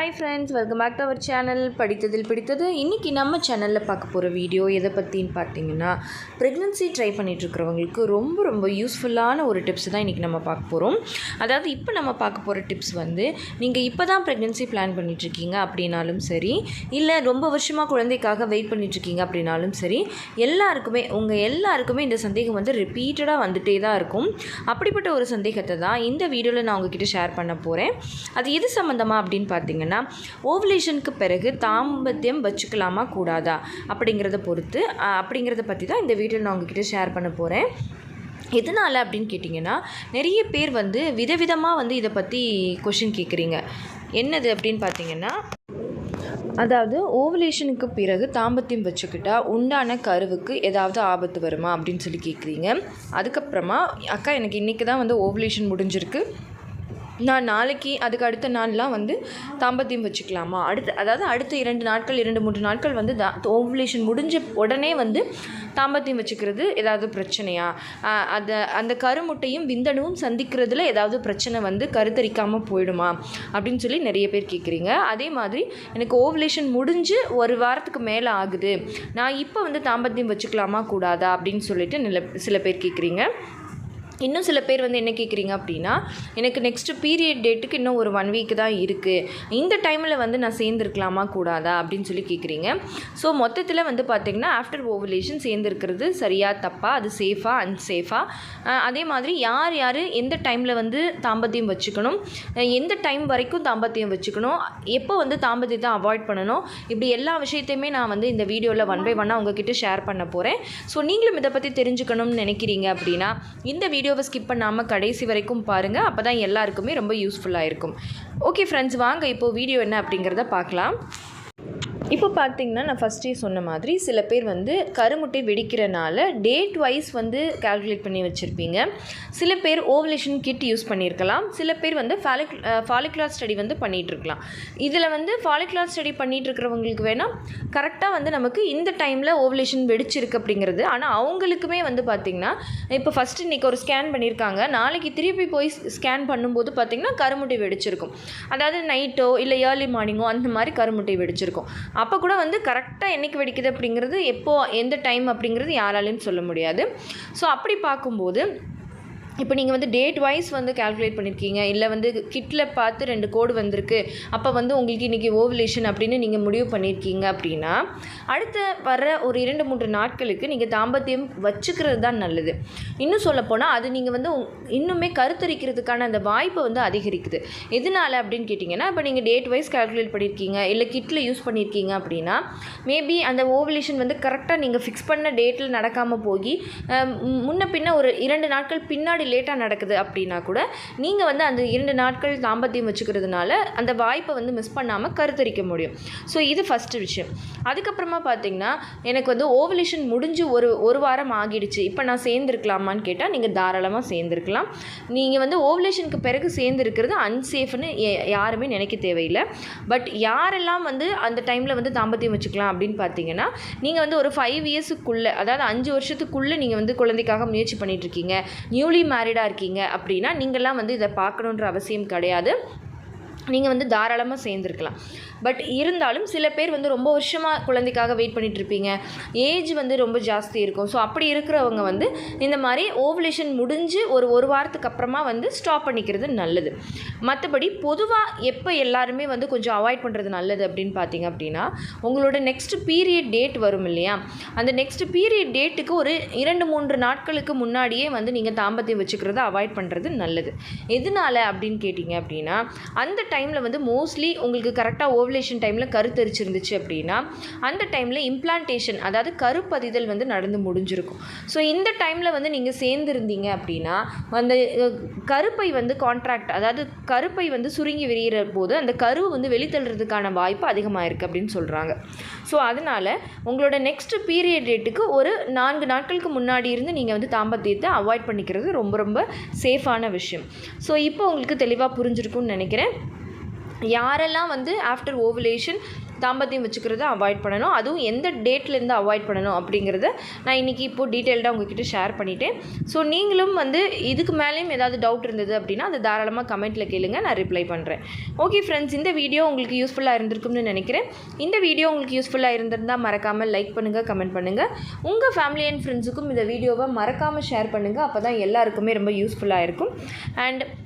Hi friends welcome back to our channel படித்ததில் பிடித்தது. இன்றைக்கி நம்ம சேனலில் பார்க்க போகிற வீடியோ எதை பற்றின்னு பார்த்தீங்கன்னா ப்ரெக்னென்சி ட்ரை பண்ணிகிட்ருக்கிறவங்களுக்கு ரொம்ப ரொம்ப யூஸ்ஃபுல்லான ஒரு டிப்ஸ் தான் இன்றைக்கி நம்ம பார்க்க போகிறோம் அதாவது இப்போ நம்ம பார்க்க போகிற டிப்ஸ் வந்து நீங்கள் இப்போ தான் ப்ரெக்னென்சி பிளான் பண்ணிகிட்ருக்கீங்க அப்படின்னாலும் சரி இல்லை ரொம்ப வருஷமாக குழந்தைக்காக வெயிட் பண்ணிகிட்ருக்கீங்க அப்படின்னாலும் சரி எல்லாருக்குமே உங்கள் எல்லாருக்குமே இந்த சந்தேகம் வந்து ரிப்பீட்டடாக வந்துகிட்டே தான் இருக்கும். அப்படிப்பட்ட ஒரு சந்தேகத்தை தான் இந்த வீடியோவில் நான் உங்ககிட்ட ஷேர் பண்ண போகிறேன் அது எது சம்மந்தமாக அப்படின்னு பார்த்தீங்கன்னா ஓவலேஷனுக்கு பிறகு தாம்பத்தியம் வச்சுக்கலாமா கூடாதா? அப்படிங்கிறத பொறுத்து அப்படிங்கிறத பற்றி தான் இந்த வீடியோ நான் உங்ககிட்ட ஷேர் பண்ண போகிறேன் எதனால் அப்படின்னு கேட்டிங்கன்னா நிறைய பேர் வந்து விதவிதமாக வந்து இதை பற்றி கொஷின் கேட்குறீங்க என்னது அப்படின்னு பார்த்தீங்கன்னா அதாவது ஓவலேஷனுக்கு பிறகு தாம்பத்தியம் வச்சுக்கிட்டா உண்டான கருவுக்கு ஏதாவது ஆபத்து வருமா? அப்படின்னு சொல்லி கேட்குறீங்க அதுக்கப்புறமா அக்கா எனக்கு இன்றைக்கி தான் வந்து ஓவலேஷன் முடிஞ்சிருக்கு. நான் நாளைக்கு அதுக்கு அடுத்த நாள்லாம் வந்து தாம்பத்தியம் வச்சுக்கலாமா? அடுத்து அதாவது அடுத்த இரண்டு நாட்கள் இரண்டு மூன்று நாட்கள் வந்து தா ஓவுலேஷன் முடிஞ்ச உடனே வந்து தாம்பத்தியம் வச்சுக்கிறது ஏதாவது பிரச்சனையா? அதை அந்த கருமுட்டையும் விந்தணுவும் சந்திக்கிறதுல ஏதாவது பிரச்சனை வந்து கருத்தரிக்காமல் போயிடுமா? அப்படின்னு சொல்லி நிறைய பேர் கேட்குறீங்க அதே மாதிரி எனக்கு ஓவுலேஷன் முடிஞ்சு ஒரு வாரத்துக்கு மேலே ஆகுது. நான் இப்போ வந்து தாம்பத்தியம் வச்சுக்கலாமா கூடாதா? அப்படின்னு சொல்லிட்டு நில சில பேர் கேட்குறீங்க இன்னும் சில பேர் வந்து என்ன கேட்குறீங்க அப்படின்னா எனக்கு நெக்ஸ்ட்டு பீரியட் டேட்டுக்கு இன்னும் ஒரு ஒன் வீக் தான் இருக்குது இந்த டைமில் வந்து நான் சேர்ந்துருக்கலாமா கூடாதா அப்படின்னு சொல்லி கேட்குறீங்க ஸோ மொத்தத்தில் வந்து பார்த்திங்கன்னா ஆஃப்டர் ஓவலேஷன் சேர்ந்துருக்கிறது சரியாக தப்பாக அது சேஃபாக அன்சேஃபாக அதே மாதிரி யார் யார் எந்த டைமில் வந்து தாம்பத்தியம் வச்சுக்கணும்? எந்த டைம் வரைக்கும் தாம்பத்தியம் வச்சுக்கணும்? எப்போ வந்து தாம்பத்தியத்தை அவாய்ட் பண்ணணும்? இப்படி எல்லா விஷயத்தையுமே நான் வந்து இந்த வீடியோவில் ஒன் பை ஒன்னாக உங்ககிட்ட ஷேர் பண்ண போகிறேன் ஸோ நீங்களும் இதை பற்றி தெரிஞ்சுக்கணும்னு நினைக்கிறீங்க அப்படின்னா இந்த வீடியோ வீடியோவை ஸ்கிப் பண்ணாமல் கடைசி வரைக்கும் பாருங்கள் அப்போ தான் எல்லாருக்குமே ரொம்ப யூஸ்ஃபுல்லாக இருக்கும். ஓகே ஃப்ரெண்ட்ஸ் வாங்க. இப்போது வீடியோ என்ன அப்படிங்கிறத பார்க்கலாம். இப்போ பார்த்தீங்கன்னா நான் ஃபஸ்ட்டே சொன்ன மாதிரி சில பேர் வந்து கருமுட்டை வெடிக்கிறனால டேட் வைஸ் வந்து கால்குலேட் பண்ணி வச்சுருப்பீங்க. சில பேர் ஓவலேஷன் கிட் யூஸ் பண்ணியிருக்கலாம் சில பேர் வந்து ஃபாலிக் ஃபாலிகுலார் ஸ்டடி வந்து பண்ணிகிட்ருக்கலாம் இதில் வந்து ஃபாலிகுலார் ஸ்டடி பண்ணிகிட்ருக்கிறவங்களுக்கு வேணால் கரெக்டாக வந்து நமக்கு இந்த டைமில் ஓவலேஷன் வெடிச்சிருக்கு அப்படிங்கிறது. ஆனால் அவங்களுக்குமே வந்து பார்த்திங்கன்னா இப்போ ஃபஸ்ட்டு இன்றைக்கி ஒரு ஸ்கேன் பண்ணியிருக்காங்க நாளைக்கு திருப்பி போய் ஸ்கேன் பண்ணும்போது பார்த்திங்கன்னா கருமுட்டை வெடிச்சிருக்கும். அதாவது நைட்டோ இல்லை ஏர்லி மார்னிங்கோ அந்த மாதிரி கருமுட்டை வெடிச்சிருக்கும். அப்போ கூட வந்து கரெக்டாக என்றைக்கு வெடிக்குது அப்படிங்கிறது எப்போது எந்த டைம் அப்படிங்கிறது யாராலையும் சொல்ல முடியாது. ஸோ அப்படி பார்க்கும்போது இப்போ நீங்கள் வந்து டேட் வைஸ் வந்து கால்குலேட் பண்ணியிருக்கீங்க இல்லை வந்து கிட்டில் பார்த்து ரெண்டு கோடு வந்திருக்கு அப்போ வந்து உங்களுக்கு இன்றைக்கி ஓவலேஷன் அப்படின்னு நீங்கள் முடிவு பண்ணியிருக்கீங்க அப்படின்னா அடுத்த வர ஒரு இரண்டு மூன்று நாட்களுக்கு நீங்கள் தாம்பத்தியம் வச்சுக்கிறது தான் நல்லது. இன்னும் சொல்லப்போனால் அது நீங்கள் வந்து உங்- இன்னுமே கருத்தரிக்கிறதுக்கான அந்த வாய்ப்பை வந்து அதிகரிக்குது. எதனால அப்படின்னு கேட்டிங்கன்னா இப்போ நீங்கள் டேட் வைஸ் கால்குலேட் பண்ணியிருக்கீங்க இல்லை கிட்டில் யூஸ் பண்ணியிருக்கீங்க அப்படின்னா மேபி அந்த ஓவலேஷன் வந்து கரெக்டாக நீங்கள் ஃபிக்ஸ் பண்ண டேட்டில் நடக்காமல் போய் முன்ன பின்ன ஒரு இரண்டு நாட்கள் பின்னாடி லேட்டாக நடக்குது அப்படின்னா கூட நீங்கள் வந்து அந்த இரண்டு நாட்கள் தாம்பத்தியம் வச்சுக்கிறதுனால அந்த வாய்ப்பை வந்து மிஸ் பண்ணாமல் கருத்தரிக்க முடியும். ஸோ இது ஃபஸ்ட்டு விஷயம். அதுக்கப்புறமா பார்த்தீங்கன்னா எனக்கு வந்து ஓவலேஷன் முடிஞ்சு ஒரு ஒரு வாரம் ஆகிடுச்சு. இப்போ நான் சேர்ந்துருக்கலாமான்னு கேட்டால் நீங்கள் தாராளமாக சேர்ந்துருக்கலாம். நீங்கள் வந்து ஓவலேஷனுக்கு பிறகு சேர்ந்துருக்கிறது அன்சேஃப்னு யாருமே நினைக்க தேவையில்லை. பட் யாரெல்லாம் வந்து அந்த டைமில் வந்து தாம்பத்தியம் வச்சுக்கலாம் அப்படின்னு பார்த்தீங்கன்னா நீங்கள் வந்து ஒரு ஃபைவ் இயர்ஸுக்குள்ளே அதாவது அஞ்சு வருஷத்துக்குள்ளே நீங்கள் வந்து குழந்தைக்காக முயற்சி பண்ணிட்டு இருக்கீங்க. நியூலி மேரிடாக இருக்கீங்க அப்படின்னா நீங்கள்லாம் வந்து இதை பார்க்கணுன்ற அவசியம் கிடையாது. நீங்கள் வந்து தாராளமாக சேர்ந்துருக்கலாம். பட் இருந்தாலும் சில பேர் வந்து ரொம்ப வருஷமாக குழந்தைக்காக வெயிட் பண்ணிகிட்ருப்பீங்க ஏஜ் வந்து ரொம்ப ஜாஸ்தி இருக்கும். ஸோ அப்படி இருக்கிறவங்க வந்து இந்த மாதிரி ஓவலேஷன் முடிஞ்சு ஒரு ஒரு வாரத்துக்கு அப்புறமா வந்து ஸ்டாப் பண்ணிக்கிறது நல்லது. மற்றபடி பொதுவாக எப்போ எல்லாருமே வந்து கொஞ்சம் அவாய்ட் பண்ணுறது நல்லது அப்படின்னு பார்த்தீங்க அப்படின்னா உங்களோட நெக்ஸ்ட் பீரியட் டேட் வரும் இல்லையா? அந்த நெக்ஸ்ட் பீரியட் டேட்டுக்கு ஒரு இரண்டு மூன்று நாட்களுக்கு முன்னாடியே வந்து நீங்கள் தாம்பத்தியம் வச்சுக்கிறத அவாய்ட் பண்ணுறது நல்லது. எதனால அப்படின்னு கேட்டிங்க அப்படின்னா அந்த டைமில் வந்து மோஸ்ட்லி உங்களுக்கு கரெக்டாக ஓவலேஷன் டைமில் கருத்தரிச்சிருந்துச்சு அப்படின்னா அந்த டைமில் இம்ப்ளான்டேஷன் அதாவது கருப்பதிதல் வந்து நடந்து முடிஞ்சிருக்கும். ஸோ இந்த டைமில் வந்து நீங்கள் சேர்ந்துருந்தீங்க அப்படின்னா அந்த கருப்பை வந்து கான்ட்ராக்ட் அதாவது கருப்பை வந்து சுருங்கி விரிகிற போது அந்த கரு வந்து வெளித்தள்ளுறதுக்கான வாய்ப்பு அதிகமாக இருக்குது அப்படின்னு சொல்கிறாங்க ஸோ அதனால் உங்களோட நெக்ஸ்ட் பீரியட் டேட்டுக்கு ஒரு நான்கு நாட்களுக்கு முன்னாடி இருந்து நீங்கள் வந்து தாம்பத்தியத்தை அவாய்ட் பண்ணிக்கிறது ரொம்ப ரொம்ப சேஃபான விஷயம். ஸோ இப்போ உங்களுக்கு தெளிவாக புரிஞ்சிருக்கும்னு நினைக்கிறேன். யாரெல்லாம் வந்து ஆஃப்டர் ஓவலேஷன் தாம்பத்தியம் வச்சுக்கிறத அவாய்ட் பண்ணணும். அதுவும் எந்த டேட்லேருந்து அவாய்ட் பண்ணணும் அப்படிங்கிறத நான் இன்றைக்கி இப்போது டீட்டெயில்டாக உங்ககிட்ட ஷேர் பண்ணிட்டேன். ஸோ நீங்களும் வந்து இதுக்கு மேலேயும் ஏதாவது டவுட் இருந்தது அப்படின்னா அது தாராளமாக கமெண்ட்டில் கேளுங்க. நான் ரிப்ளை பண்ணுறேன் ஓகே ஃப்ரெண்ட்ஸ் இந்த வீடியோ உங்களுக்கு யூஸ்ஃபுல்லாக இருந்திருக்கும்னு நினைக்கிறேன். இந்த வீடியோ உங்களுக்கு யூஸ்ஃபுல்லாக இருந்திருந்தால் மறக்காமல் லைக் பண்ணுங்கள் கமெண்ட் பண்ணுங்கள் உங்கள் ஃபேமிலி அண்ட் ஃப்ரெண்ட்ஸுக்கும் இந்த வீடியோவை மறக்காமல் ஷேர் பண்ணுங்கள் அப்போ தான் எல்லாருக்குமே ரொம்ப யூஸ்ஃபுல்லாக இருக்கும். அண்ட்